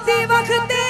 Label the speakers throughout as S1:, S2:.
S1: テって。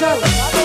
S1: વાહ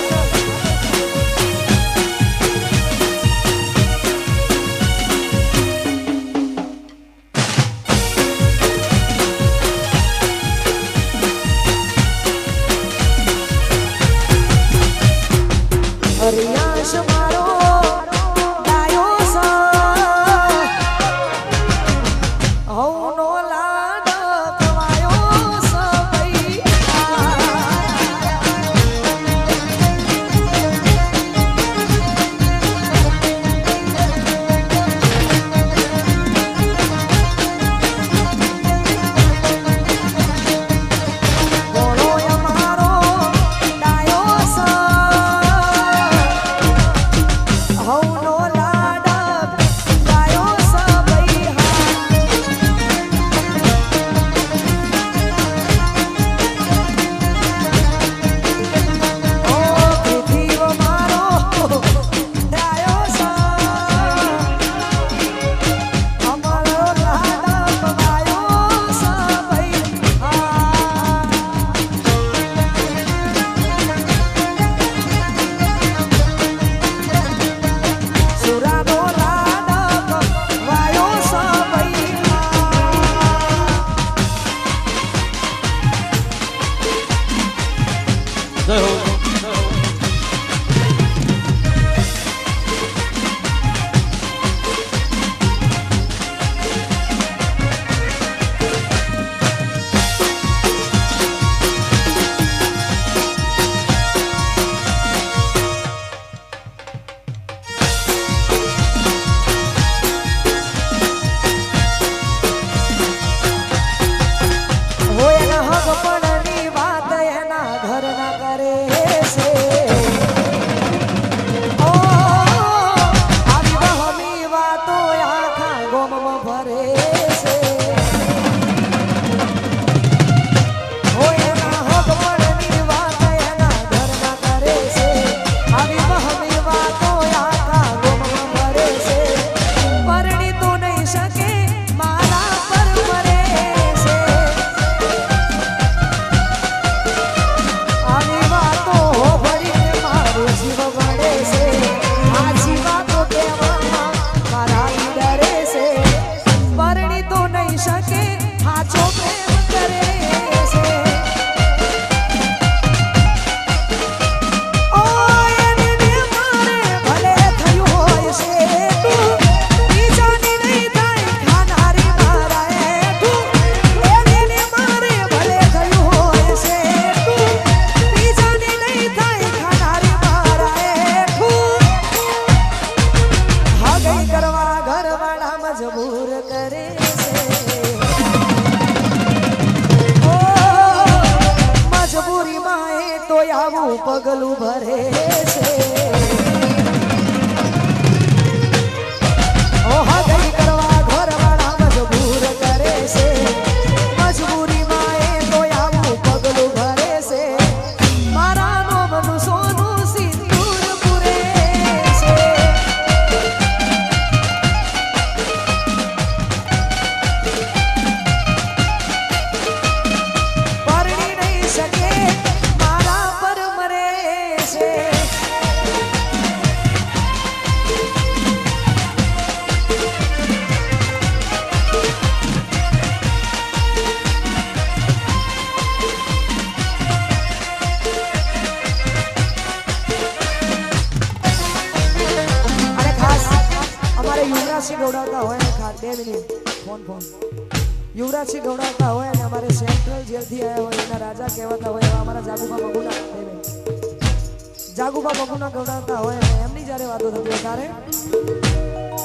S2: આવતા
S1: હોય એમની જયારે વાતો થતી હોય ત્યારે.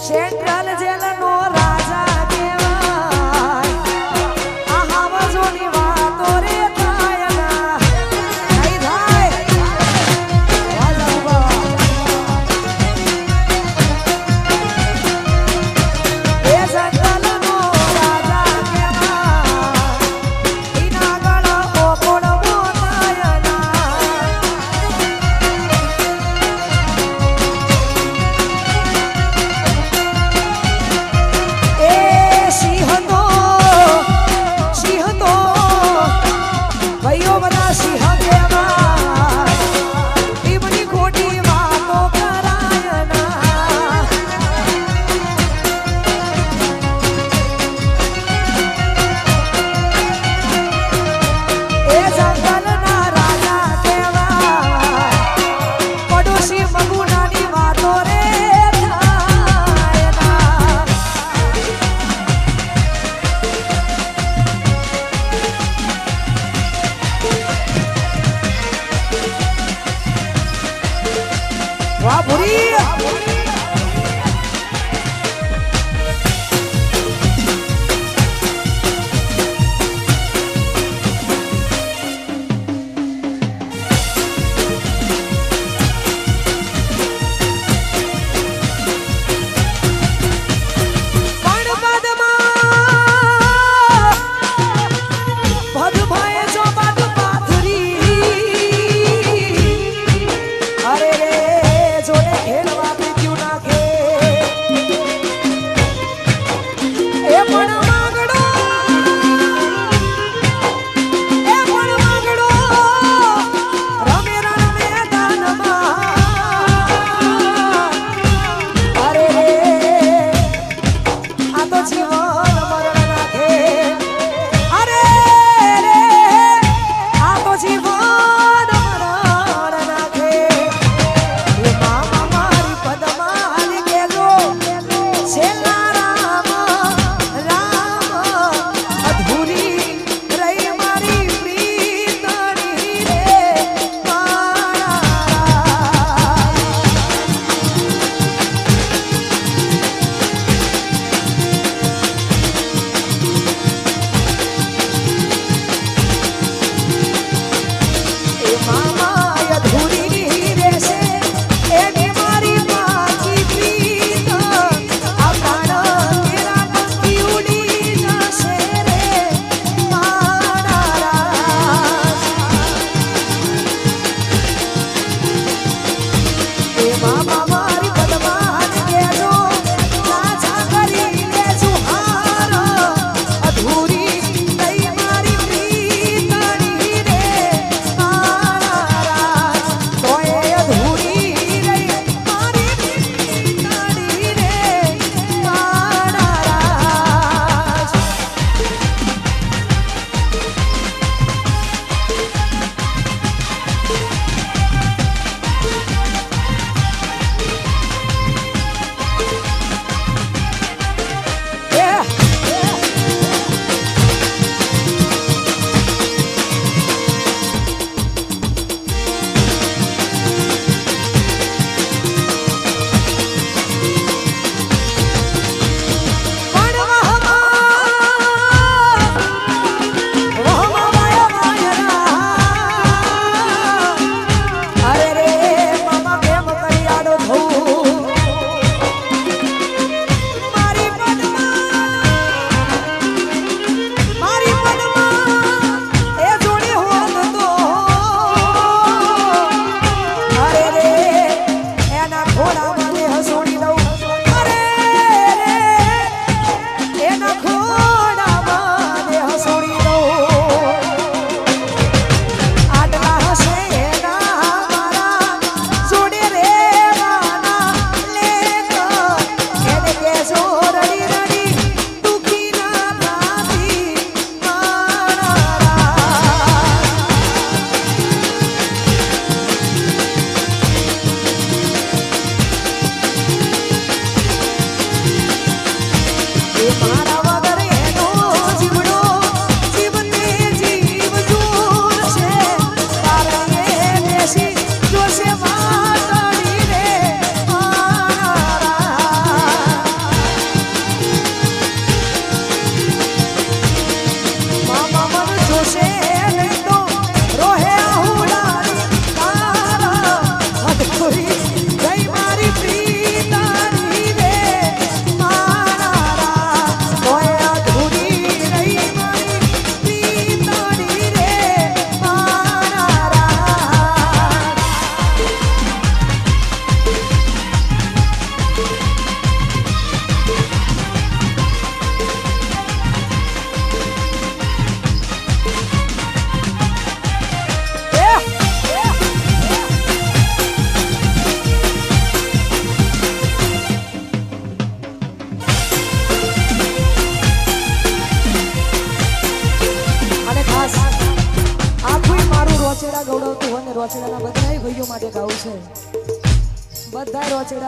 S1: શેઠ જેલ નો રાજા Laburia! Laburia!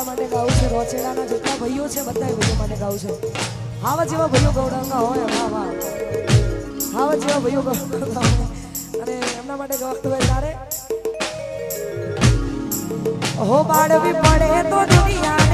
S1: માટે ગાવું છે રોચેડાના જેટલા ભાઈઓ છે, બધાય ભાઈઓ માટે ગાવું છે. હાવા જેવા ભાઈઓ ગૌરવના હોય, વાહ વાહ. આવા જેવા ભાઈઓ ગૌરવના હોય. અને એમના માટે ગવતું હોય તારે. હો, બાળવી પડે તો દુનિયાને